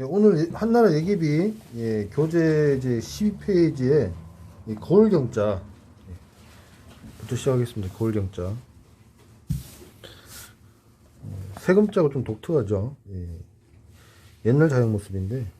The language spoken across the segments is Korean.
예, 오늘 한나라 예기비 예, 교재 이제 12페이지에 이 거울 경자 예, 부터 시작하겠습니다. 거울 경자. 어, 세금자가 좀 독특하죠. 예. 옛날 자형 모습인데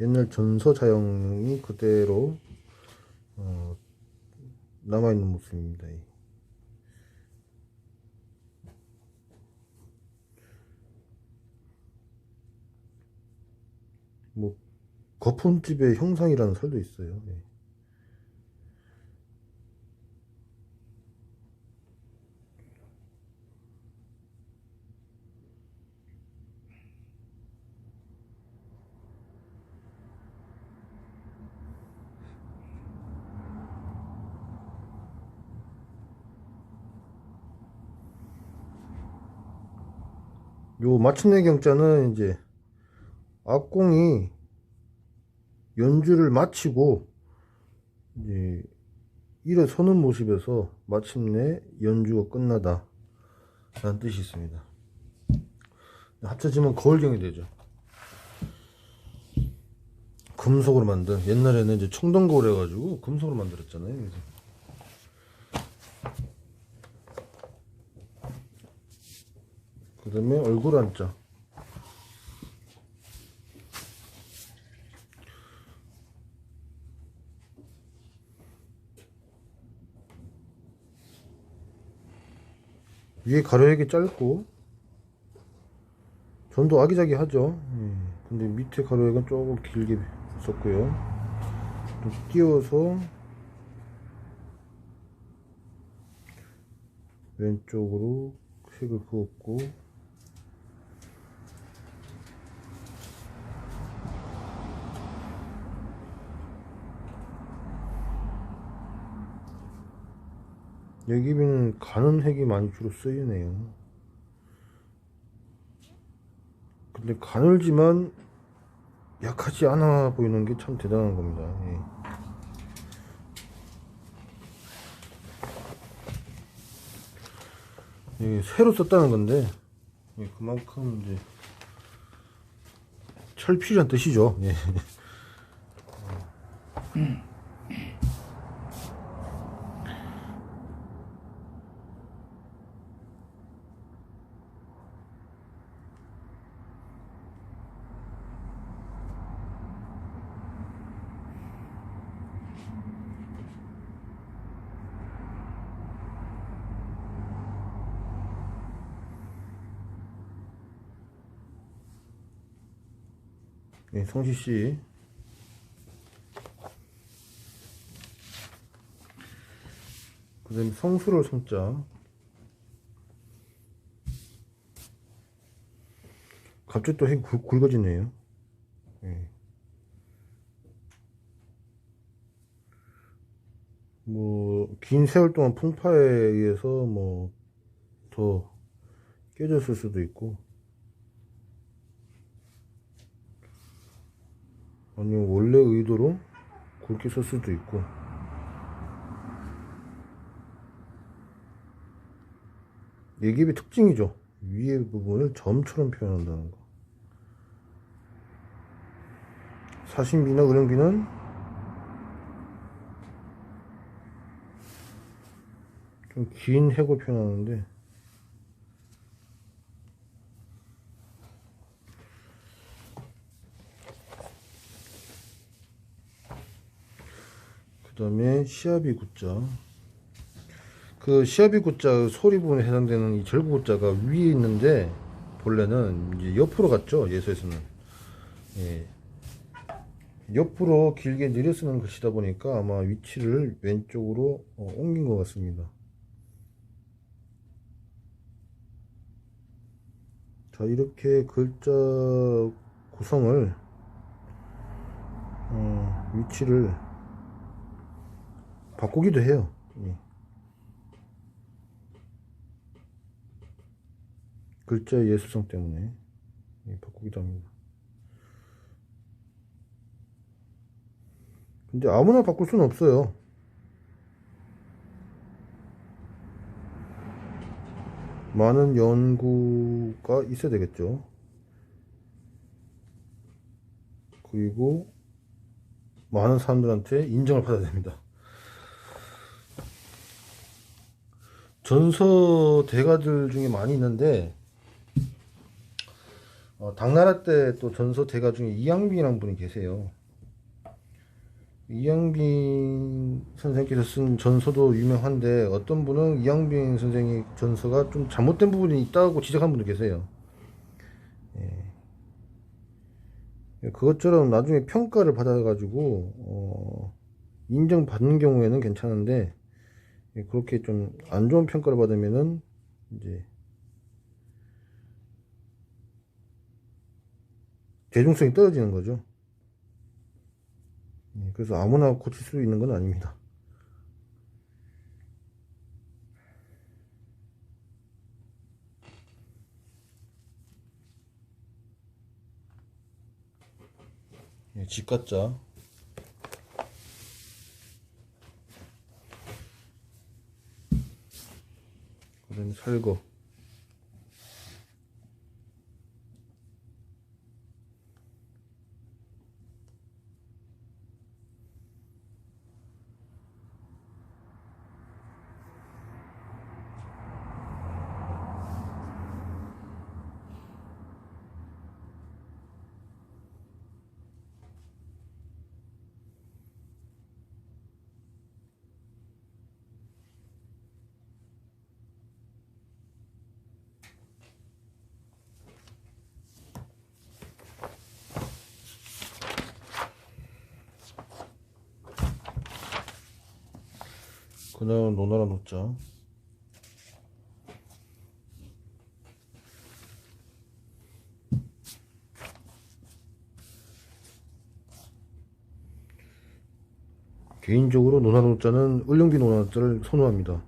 옛날 전서 자형이 그대로 어, 남아있는 모습입니다. 예. 뭐 거품집의 형상이라는 설도 있어요. 예. 요 마침내 경자는 이제 악공이 연주를 마치고 이제 일어서는 모습에서 마침내 연주가 끝나다. 라는 뜻이 있습니다. 합쳐지면 거울경이 되죠. 금속으로 만든 옛날에는 이제 청동 거울 해가지고 금속으로 만들었잖아요 그래서. 그 다음에 얼굴 한자 위에 가로액이 짧고. 전도 아기자기하죠. 예. 근데 밑에 가로액은 조금 길게 썼고요. 또 띄워서 왼쪽으로 색을 그었고 여기는 가는 핵이 많이 주로 쓰이네요. 근데 가늘지만 약하지 않아 보이는 게 참 대단한 겁니다. 예. 예, 새로 썼다는 건데 예, 그만큼 이제 철필이란 뜻이죠. 예. 예, 성시 씨. 그 다음에 성수를 성자. 갑자기 또 핵 굵- 굵어지네요. 예. 뭐, 긴 세월 동안 풍파에 의해서 뭐, 더 깨졌을 수도 있고, 아니면 원래 의도로 굵게 쓸 수도 있고. 예기의 특징이죠. 위에 부분을 점처럼 표현한다는 거. 사신비나 은행비는 좀 긴 해고 표현하는데 다음에 시아비 구자. 그 시아비 구자 소리 부분에 해당되는 이 절구 구자가 위에 있는데 본래는 이제 옆으로 갔죠 예서에서는. 예. 옆으로 길게 내려 쓰는 글씨다 보니까 아마 위치를 왼쪽으로 어, 옮긴 것 같습니다. 자 이렇게 글자 구성을 어, 위치를 바꾸기도 해요. 예. 글자의 예술성 때문에 예, 바꾸기도 합니다. 근데 아무나 바꿀 수는 없어요. 많은 연구가 있어야 되겠죠. 그리고 많은 사람들한테 인정을 받아야 됩니다. 전서 대가들 중에 많이 있는데 어, 당나라 때 또 전서 대가 중에 이양빈이라는 분이 계세요. 이양빈 선생께서 쓴 전서도 유명한데 어떤 분은 이양빈 선생의 전서가 좀 잘못된 부분이 있다고 지적한 분도 계세요. 예. 그것처럼 나중에 평가를 받아가지고 어, 인정받는 경우에는 괜찮은데 예, 그렇게 좀 안 좋은 평가를 받으면은 이제 대중성이 떨어지는 거죠. 예, 그래서 아무나 고칠 수 있는 건 아닙니다. 예, 집가짜 살거 그다음 노나라 노자 개인적으로 노나라 노자는 을룡비 노나라 노자를 선호합니다.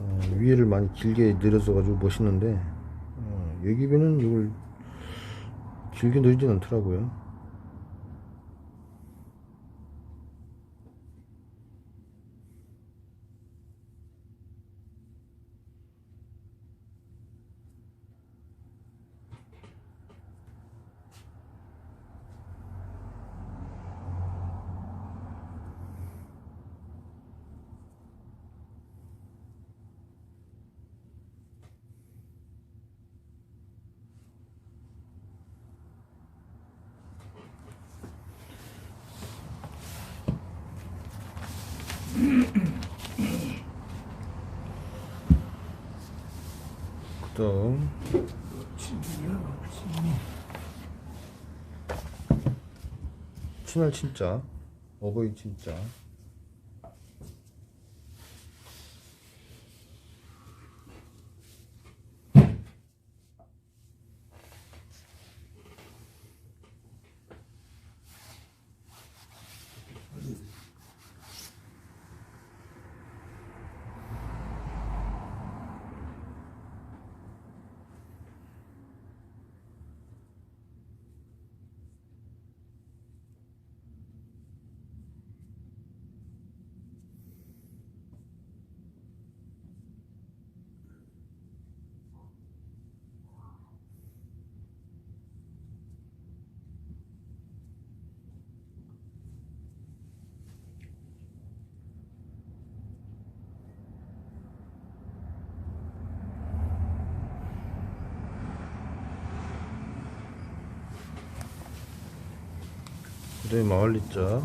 어, 위에를 많이 길게 늘려서 가지고 멋있는데 어, 예기비는 이걸 길게 늘리진 않더라고요. 그다음 친할 친자 어버이 친자 그다음에 마을리자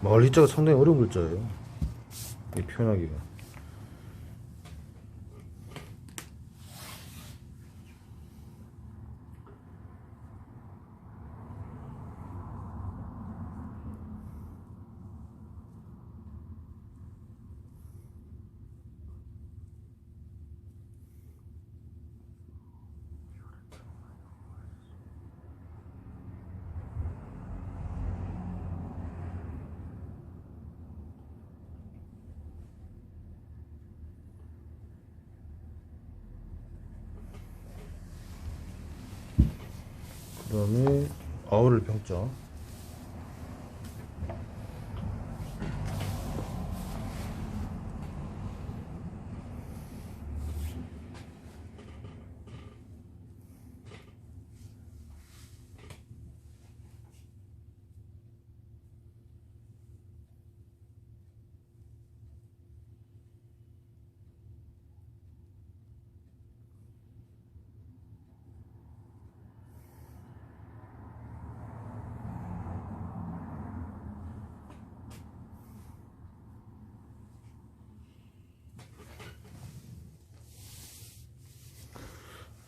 마을리자가 상당히 어려운 글자예요. 이 표현하기가 그 다음에 아우를 평자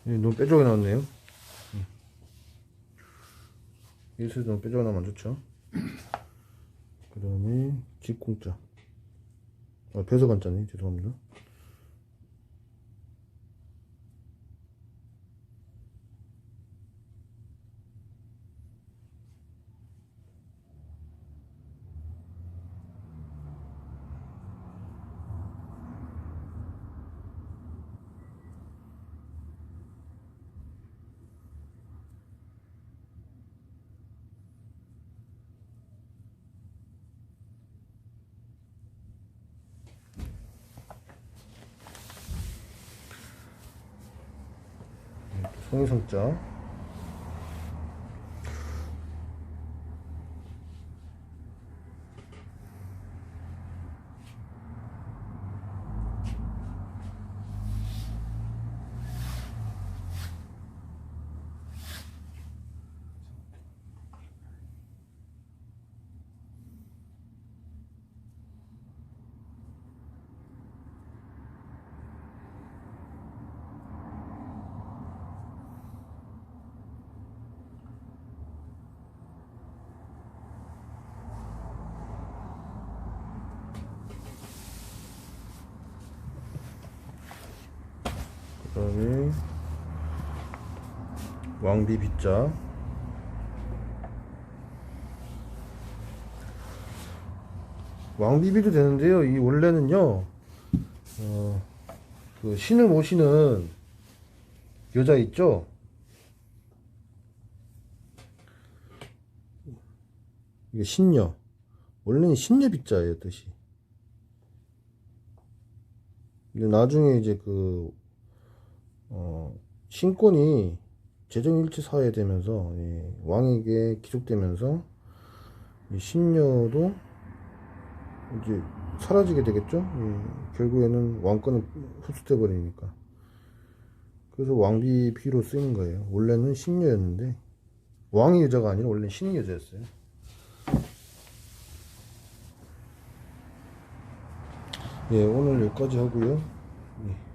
너무 빼쪽이 나왔네요. 음. 일수도 너무 빼쪽이 나면 안 좋죠. 그 다음에 직공자. 아, 배서 관자네. 죄송합니다. 송이성자. 다음에 왕비 빗자. 왕비비도 되는데요. 이 원래는요, 어, 그 신을 모시는 여자 있죠? 이게 신녀. 원래는 신녀 빗자예요, 뜻이. 근데 나중에 이제 그, 어, 신권이 재정일치 사회 되면서, 이 왕에게 기속되면서, 이 신녀도 이제 사라지게 되겠죠? 예, 결국에는 왕권이 흡수돼 버리니까. 그래서 왕비 비로 쓰이는 거예요. 원래는 신녀였는데 왕의 여자가 아니라 원래 신의 여자였어요. 예, 오늘 여기까지 하고요. 예.